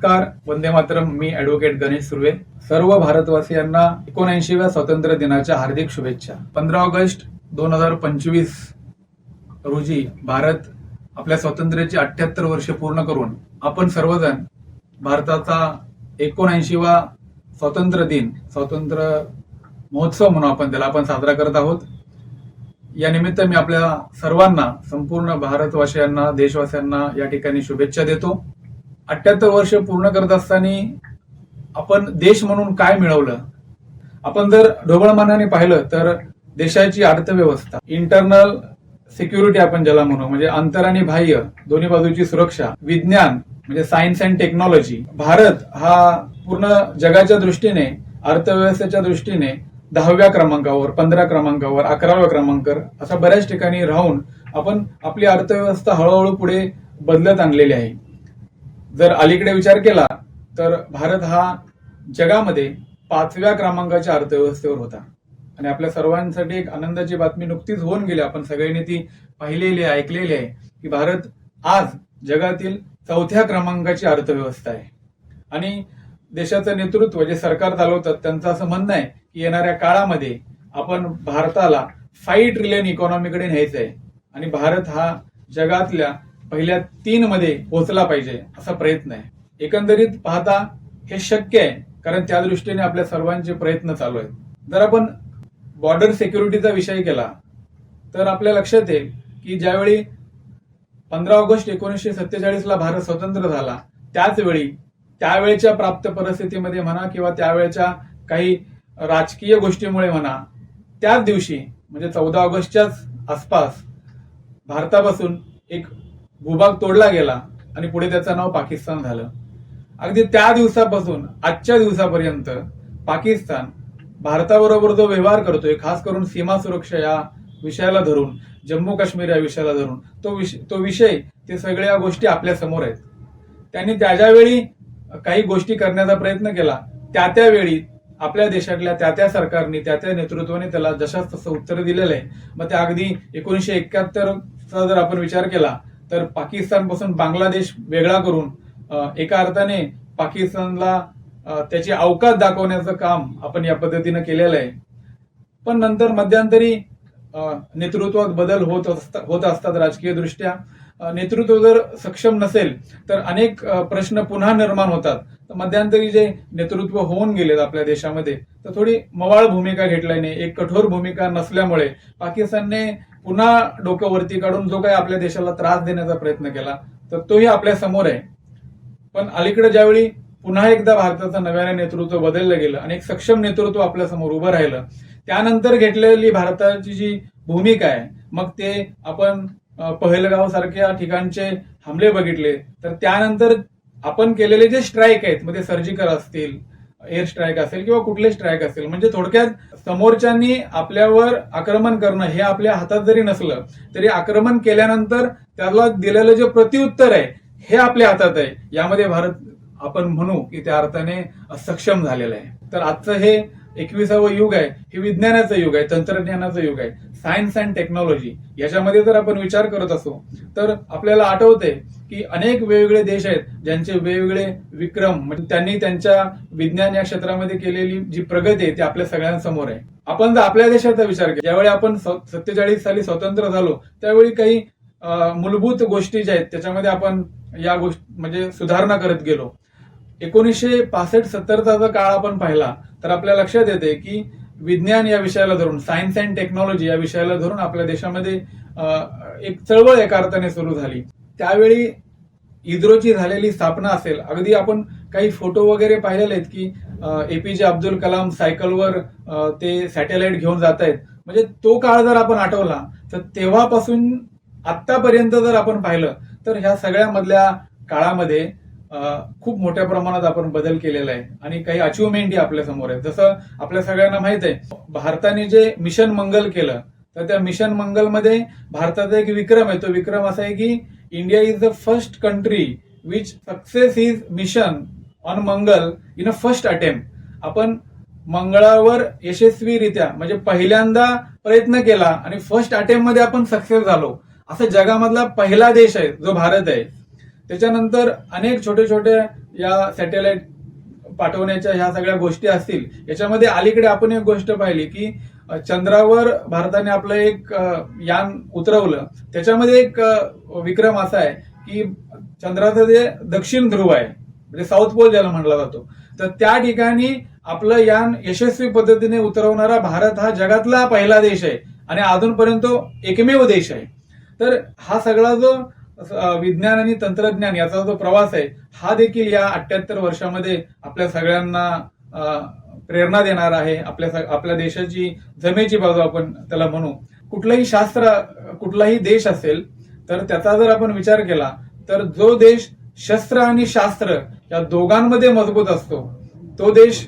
नमस्कार वंदे मातरम मी ऍडव्होकेट गणेश सुर्वे. सर्व भारतवासियांना एकोणऐंशीव्या स्वातंत्र्य दिनाच्या हार्दिक शुभेच्छा. पंधरा ऑगस्ट दोन हजार पंचवीस रोजी भारत आपल्या स्वातंत्र्याची अठ्याहत्तर वर्ष पूर्ण करून आपण सर्वजण भारताचा एकोणऐंशीवा स्वातंत्र्य दिन स्वातंत्र्य महोत्सव म्हणून आपण त्याला आपण साजरा करत आहोत. या निमित्त मी आपल्या सर्वांना संपूर्ण भारतवासियांना देशवासियांना या ठिकाणी शुभेच्छा देतो. अठ्याहत्तर वर्ष पूर्ण करत असताना आपण देश म्हणून काय मिळवलं? आपण जर ढोबळमानाने पाहिलं तर देशाची अर्थव्यवस्था इंटरनल सिक्युरिटी आपण ज्याला म्हणू म्हणजे अंतर आणि बाह्य दोन्ही बाजूची सुरक्षा विज्ञान म्हणजे सायन्स अँड टेक्नॉलॉजी भारत हा पूर्ण जगाच्या दृष्टीने अर्थव्यवस्थेच्या दृष्टीने दहाव्या क्रमांकावर पंधरा क्रमांकावर अकराव्या क्रमांकावर अशा बऱ्याच ठिकाणी राहून आपण आपली अर्थव्यवस्था हळूहळू पुढे बदलत आणलेली आहे. जर अलीकडे विचार केला तर भारत हा जगामध्ये पाचव्या क्रमांकाच्या अर्थव्यवस्थेवर होता. आणि आपल्या सर्वांसाठी एक आनंदाची बातमी नुकतीच होऊन गेली. आपण सगळ्यांनी ती पाहिलेली आहे ऐकलेली आहे की भारत आज जगातील चौथ्या क्रमांकाची अर्थव्यवस्था आहे. आणि देशाचं नेतृत्व जे सरकार चालवतात त्यांचं असं म्हणणं आहे की येणाऱ्या काळामध्ये आपण भारताला फाईव्ह ट्रिलियन इकॉनॉमीकडे न्यायचं आहे आणि भारत हा जगातल्या पहिल्या तीन मध्ये पोहोचला पाहिजे असा प्रयत्न आहे. एकंदरीत पाहता हे शक्य आहे कारण त्या दृष्टीने आपल्या सर्वांचे प्रयत्न चालू आहेत. जर आपण बॉर्डर सिक्युरिटीचा विषय केला तर आपल्या लक्षात येईल की ज्यावेळी पंधरा ऑगस्ट एकोणीसशे सत्तेचाळीसला भारत स्वतंत्र झाला त्याचवेळी त्यावेळेच्या प्राप्त परिस्थितीमध्ये म्हणा किंवा त्यावेळेच्या काही राजकीय गोष्टीमुळे म्हणा त्याच दिवशी म्हणजे चौदा ऑगस्टच्याच आसपास भारतापासून एक भूभाग तोडला गेला आणि पुढे त्याचं नाव पाकिस्तान झालं. अगदी त्या दिवसापासून आजच्या दिवसापर्यंत पाकिस्तान भारताबरोबर जो व्यवहार करतोय खास करून सीमा सुरक्षा या विषयाला धरून जम्मू काश्मीर या विषयाला धरून तो विषय तो विषय ते सगळ्या गोष्टी आपल्यासमोर आहेत. त्यांनी त्या ज्यावेळी काही गोष्टी करण्याचा प्रयत्न केला त्या त्यावेळी आपल्या देशातल्या त्या त्या सरकारने त्या त्या नेतृत्वाने त्याला जशाच तसं उत्तर दिलेलं आहे. मग त्या अगदी एकोणीशे एकाहत्तरचा जर आपण विचार केला तर पाकिस्तानपासून बांगलादेश वेगळा करून एका अर्थाने पाकिस्तानला त्याची अवकाश दाखवण्याचं काम आपण या पद्धतीनं केलेलं आहे. पण नंतर मध्यंतरी नेतृत्वात बदल होत असतात होत असतात राजकीय दृष्ट्या नेतृत्व जर सक्षम नसेल तर अनेक प्रश्न पुन्हा निर्माण होतात. तर मध्यंतरी जे नेतृत्व होऊन गेलेत आपल्या देशामध्ये तर थोडी मवाळ भूमिका घेतल्याने एक कठोर भूमिका नसल्यामुळे पाकिस्तानने पुन्हा डोकं वरती काढून जो काही आपल्या देशाला त्रास देण्याचा प्रयत्न केला तर तोही आपल्यासमोर आहे. पण अलीकडे ज्यावेळी पुन्हा एकदा भारताचं नव्याने नेतृत्व बदललं गेलं आणि एक सक्षम नेतृत्व आपल्यासमोर उभं राहिलं त्यानंतर घेतलेली भारताची जी भूमिका आहे मग ते आपण पहलगाव सारख्या ठिकाणचे हमले बघितले तर त्यानंतर आपण केलेले जे स्ट्राईक आहेत मग ते सर्जिकल असतील एअर स्ट्राईक असेल किंवा कुठले स्ट्राईक असेल म्हणजे थोडक्यात समोरच्यांनी आपल्यावर आक्रमण करणं हे आपल्या हातात जरी नसलं तरी आक्रमण केल्यानंतर त्याला दिलेलं जे प्रत्युत्तर आहे हे आपल्या हातात आहे. यामध्ये भारत आपण म्हणू की त्या अर्थाने सक्षम झालेलं आहे. तर आजचं हे एकविसावं युग आहे. हे विज्ञानाचं युग आहे तंत्रज्ञानाचं युग आहे. सायन्स अँड टेक्नॉलॉजी याच्यामध्ये जर आपण विचार करत असू तर आपल्याला आठवते की अनेक वेगवेगळे देश आहेत ज्यांचे वेगवेगळे विक्रम म्हणजे त्यांनी त्यांच्या विज्ञान या क्षेत्रामध्ये केलेली जी प्रगती आहे ती आपल्या सगळ्यांसमोर आहे. आपण जर आपल्या देशाचा विचार केला ज्यावेळी आपण सत्तेचाळीस साली स्वतंत्र झालो त्यावेळी काही मूलभूत गोष्टी ज्या आहेत त्याच्यामध्ये आपण या गोष्टी म्हणजे सुधारणा करत गेलो. एकोणीसशे पासष्ट सत्तरचा जर काळ आपण पाहिला तर आपल्या लक्षात येते की विज्ञान या विषयाला धरून सायन्स अँड टेक्नॉलॉजी या विषयाला धरून आपल्या देशामध्ये एक चळवळ एका अर्थाने सुरू झाली. त्यावेळी इस्रोची झालेली स्थापना असेल अगदी आपण काही फोटो वगैरे पाहिलेले आहेत की एपीजे अब्दुल कलाम सायकलवर ते सॅटेलाइट घेऊन जात आहेत म्हणजे तो काळ जर आपण आठवला तर तेव्हापासून आतापर्यंत जर आपण पाहिलं तर ह्या सगळ्यामधल्या काळामध्ये खूप मोठ्या प्रमाणात आपण बदल केलेला आहे. आणि काही अचिव्हमेंटही आपल्यासमोर आहे जसं आपल्या सगळ्यांना माहीत आहे भारताने जे मिशन मंगल केलं तर त्या मिशन मंगलमध्ये भारताचा एक विक्रम आहे. तो विक्रम असा आहे की India is the first country which success is mission on Mangal in a first attempt आपण मंगळावर यशस्वीरित्या म्हणजे पहिल्यांदा प्रयत्न केला आणि फर्स्ट अटेम्प्टमध्ये आपण सक्सेस झालो. असा जगामधला पहिला देश आहे जो भारत आहे. त्याच्यानंतर अनेक छोटे छोटे या सॅटेलाइट पाठवण्याच्या ह्या सगळ्या गोष्टी असतील याच्यामध्ये अलीकडे आपण एक गोष्ट पाहिली की चंद्रावर भारताने आपलं एक यान उतरवलं. त्याच्यामध्ये एक विक्रम असा आहे की चंद्राचं जे दक्षिण ध्रुव आहे म्हणजे साऊथ पोल ज्याला म्हटला जातो तर त्या ठिकाणी आपलं यान यशस्वी पद्धतीने उतरवणारा भारत हा जगातला पहिला देश आहे आणि अजूनपर्यंत एकमेव देश आहे. तर हा सगळा जो विज्ञान आणि तंत्रज्ञान याचा जो प्रवास आहे हा देखील या अठ्याहत्तर वर्षामध्ये आपल्या सगळ्यांना प्रेरणा देणार आहे. आपल्या आपल्या देशाची जमेची बाजू आपण त्याला म्हणू. कुठलंही शास्त्र कुठलाही देश असेल तर त्याचा जर आपण विचार केला तर जो देश शस्त्र आणि शास्त्र या दोघांमध्ये मजबूत असतो तो देश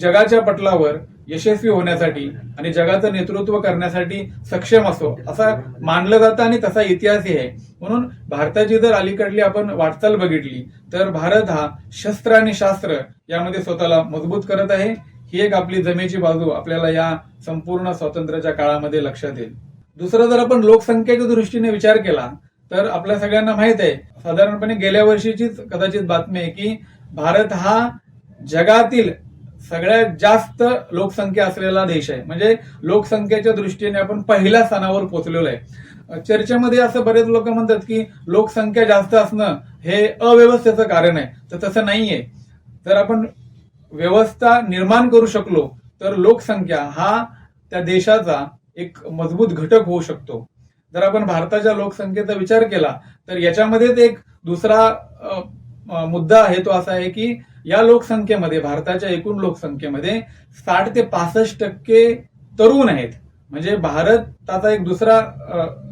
जगाच्या पटलावर यशस्वी होण्यासाठी आणि जगाचं नेतृत्व करण्यासाठी सक्षम असो असं मानलं जातं आणि तसा इतिहासही आहे. म्हणून भारताची जर अलीकडली आपण वाटचाल बघितली तर भारत हा शस्त्र आणि शास्त्र यामध्ये स्वतःला मजबूत करत आहे. ही एक आपली जमेची बाजू आपल्याला या संपूर्ण स्वातंत्र्याच्या काळामध्ये लक्षात येईल. दुसरं जर आपण लोकसंख्येच्या दृष्टीने विचार केला तर आपल्या सगळ्यांना माहीत आहे साधारणपणे गेल्या वर्षीचीच कदाचित बातमी आहे की भारत हा जगातील सगळ्यात जास्त लोकसंख्या असलेला देश आहे. म्हणजे लोकसंख्येच्या दृष्टीने आपण पहिल्या स्थानावर पोहोचलेलो आहे. चर्चेमध्ये असं बरेच लोक म्हणतात की लोकसंख्या जास्त असणं हे अव्यवस्थेचं कारण आहे. तर तसं नाहीये. तर आपण व्यवस्था निर्माण करू शकलो तर लोकसंख्या हा त्या देशाचा एक मजबूत घटक होऊ शकतो. जर आपण भारताच्या लोकसंख्येचा विचार केला तर याच्यामध्येच एक दुसरा मुद्दा आहे तो असा आहे की या लोकसंख्येमध्ये भारताच्या एकूण लोकसंख्येमध्ये साठ ते पासष्ट टक्के तरुण आहेत. म्हणजे भारताचा एक दुसरा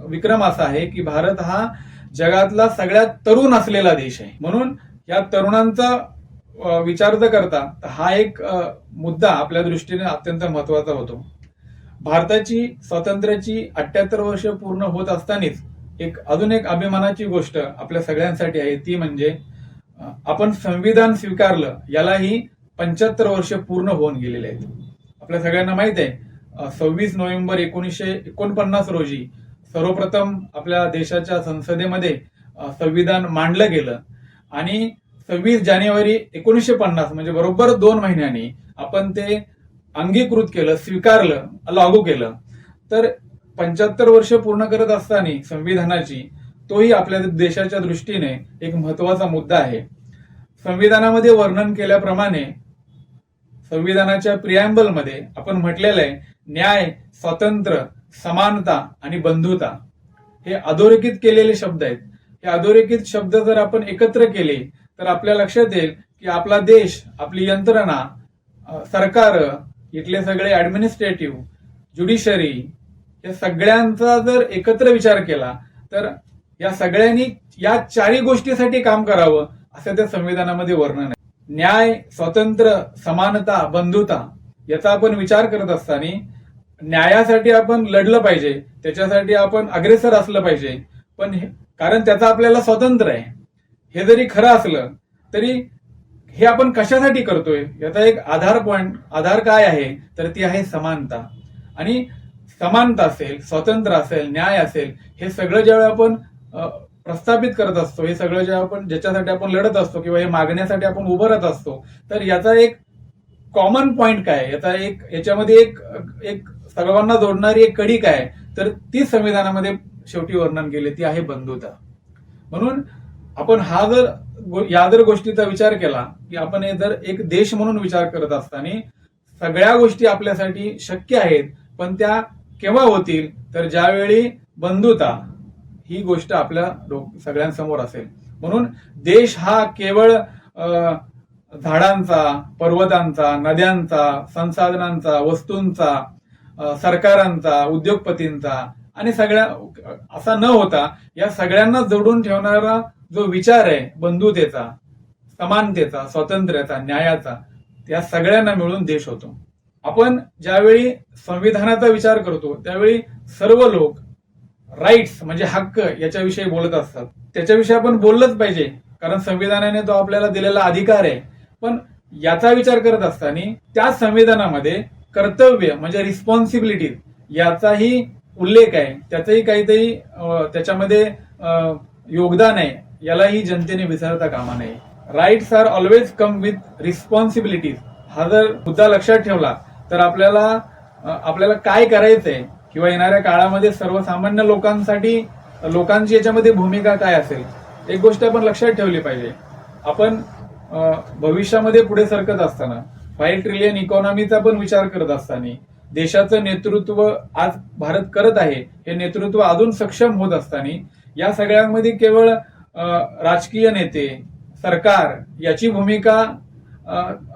विक्रम असा आहे की भारत हा जगातला सगळ्यात तरुण असलेला देश आहे. म्हणून या तरुणांचा विचार जर करता तर हा एक मुद्दा आपल्या दृष्टीने अत्यंत महत्त्वाचा होतो. भारताची स्वातंत्र्याची अठ्याहत्तर वर्ष पूर्ण होत असतानाच एक अजून एक अभिमानाची गोष्ट आपल्या सगळ्यांसाठी आहे ती म्हणजे आपण संविधान स्वीकारलं यालाही पंच्याहत्तर वर्ष पूर्ण होऊन गेलेले आहेत. आपल्या सगळ्यांना माहीत आहे सव्वीस नोव्हेंबर एकोणीसशे एकोणपन्नास रोजी सर्वप्रथम आपल्या देशाच्या संसदेमध्ये संविधान मांडलं गेलं. आणि सव्वीस जानेवारी एकोणीसशे पन्नास म्हणजे बरोबर दोन महिन्यांनी आपण ते अंगीकृत केलं स्वीकारलं लागू केलं. तर पंच्याहत्तर वर्ष पूर्ण करत असताना संविधानाची तोही आपल्या देशाच्या दृष्टीने एक महत्त्वाचा मुद्दा आहे. संविधानामध्ये वर्णन केल्याप्रमाणे संविधानाच्या प्रियांबलमध्ये आपण म्हटलेलं आहे न्याय स्वातंत्र्य समानता आणि बंधुता. हे अधोरेखित केलेले शब्द आहेत. हे अधोरेखित शब्द जर आपण एकत्र केले तर आपल्या लक्षात येईल की आपला देश आपली यंत्रणा सरकार इथले सगळे ऍडमिनिस्ट्रेटिव्ह ज्युडिशरी या सगळ्यांचा जर एकत्र विचार केला तर या सगळ्यांनी या चारही गोष्टीसाठी काम करावं असं त्या संविधानामध्ये वर्णन आहे. न्याय स्वातंत्र्य समानता बंधुता याचा आपण विचार करत असताना न्यायासाठी आपण लढलं पाहिजे त्याच्यासाठी आपण अग्रेसर असलं पाहिजे. पण हे- कारण त्याचा आपल्याला स्वातंत्र्य आहे. हे जरी खरं असलं तरी हे आपण कशासाठी करतोय? याचा एक आधार पॉइंट आधार काय आहे? तर ती आहे समानता. आणि समानता असेल स्वातंत्र्य असेल न्याय असेल हे सगळं ज्यावेळी आपण प्रस्थापित करत असतो. हे सगळं जे आपण ज्याच्यासाठी आपण लढत असतो किंवा हे मागण्यासाठी आपण उभं राहत असतो तर याचा एक कॉमन पॉइंट काय याचा एक याच्यामध्ये एक एक सर्वांना जोडणारी एक कडी काय तर ती संविधानामध्ये शेवटी वर्णन केले ती आहे बंधुता. म्हणून आपण हा जर या जर गोष्टीचा विचार केला की आपण हे जर एक देश म्हणून विचार करत असताना सगळ्या गोष्टी आपल्यासाठी शक्य आहेत पण त्या केव्हा होतील? तर ज्यावेळी बंधुता ही गोष्ट आपल्या सगळ्यांसमोर असेल. म्हणून देश हा केवळ झाडांचा पर्वतांचा नद्यांचा संसाधनांचा वस्तूंचा सरकारांचा उद्योगपतींचा आणि सगळ्या असा न होता या सगळ्यांना जोडून ठेवणारा जो विचार आहे बंधुतेचा समानतेचा स्वातंत्र्याचा न्यायाचा त्या सगळ्यांना मिळून देश होतो. आपण ज्यावेळी संविधानाचा विचार करतो त्यावेळी सर्व लोक राईट्स म्हणजे हक्क याच्याविषयी बोलत असतात. त्याच्याविषयी आपण बोललंच पाहिजे कारण संविधानाने तो आपल्याला दिलेला अधिकार आहे. पण याचा विचार करत असताना त्या संविधानामध्ये कर्तव्य म्हणजे रिस्पॉन्सिबिलिटी याचाही उल्लेख आहे. त्याचंही काहीतरी त्याच्यामध्ये योगदान आहे. यालाही जनतेने विसरता कामा नये. Rights are always come with responsibilities हा जर मुद्दा लक्षात ठेवला तर आपल्याला आपल्याला काय करायचंय? किंवा येणाऱ्या काळामध्ये सर्वसामान्य लोकांसाठी लोकांची याच्यामध्ये भूमिका काय असेल एक गोष्ट आपण लक्षात ठेवली पाहिजे. आपण भविष्यामध्ये पुढे सरकत असताना फाईव्ह ट्रिलियन इकॉनॉमीचा पण विचार करत असताना देशाचं नेतृत्व आज भारत करत आहे हे नेतृत्व अजून सक्षम होत असताना या सगळ्यांमध्ये केवळ राजकीय नेते सरकार याची भूमिका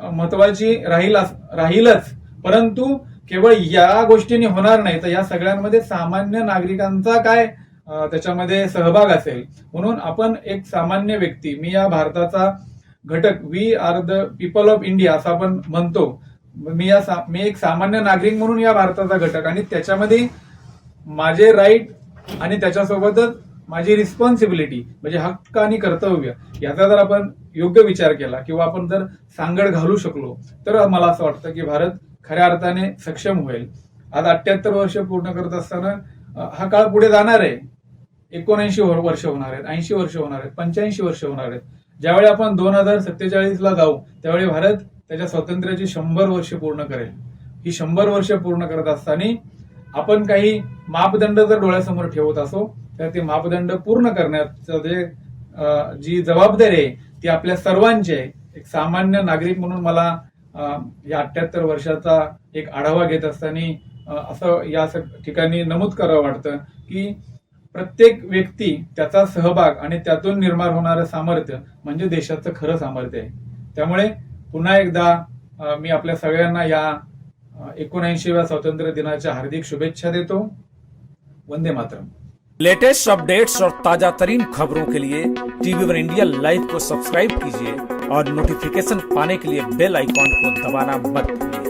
महत्वाची राहील राहीलच. परंतु केवळ या गोष्टींनी होणार नाही तर या सगळ्यांमध्ये सामान्य नागरिकांचा काय त्याच्यामध्ये सहभाग असेल. म्हणून आपण एक सामान्य व्यक्ती मी या भारताचा घटक we are the people of India असं आपण म्हणतो. मी या सा- मी एक सामान्य नागरिक म्हणून या भारताचा घटक आणि त्याच्यामध्ये माझे राईट आणि त्याच्यासोबतच माझी रिस्पॉन्सिबिलिटी म्हणजे हक्क आणि कर्तव्य याचा जर आपण योग्य विचार केला किंवा आपण जर सांगड घालू शकलो तर मला असं वाटतं की भारत खऱ्या अर्थाने सक्षम होईल. आज अठ्याहत्तर वर्ष पूर्ण करत असताना हा काळ पुढे जाणार आहे. एकोणऐंशी वर्ष होणार आहेत ऐंशी वर्ष होणार आहेत पंच्याऐंशी वर्ष होणार आहेत. ज्यावेळी आपण दोन हजार सत्तेचाळीस ला जाऊ त्यावेळी भारत त्याच्या स्वातंत्र्याची शंभर वर्ष पूर्ण करेल. ही शंभर वर्ष पूर्ण करत असताना आपण काही मापदंड जर डोळ्यासमोर ठेवत असो तर ते मापदंड पूर्ण करण्याचं जे जी जबाबदारी आहे ती आपल्या सर्वांची आहे. एक सामान्य नागरिक म्हणून मला या अठ्याहत्तर वर्षाचा एक आढावा घेत असताना असं या ठिकाणी नमूद करावं वाटतं की प्रत्येक व्यक्ती त्याचा सहभाग आणि त्यातून निर्माण होणारं सामर्थ्य म्हणजे देशाचं खरं सामर्थ्य आहे. त्यामुळे पुन्हा एकदा मी आपल्या सगळ्यांना या एकोणऐंशीव्या स्वातंत्र्य दिनाच्या हार्दिक शुभेच्छा देतो. वंदे मातरम. लेटेस्ट अपडेट्स और ताजा तरीन खबरों के लिए टीवी वन इंडिया लाइव को सब्सक्राइब कीजिए। और नोटिफिकेशन पाने के लिए बेल आइकॉन को दबाना मत भूलिए।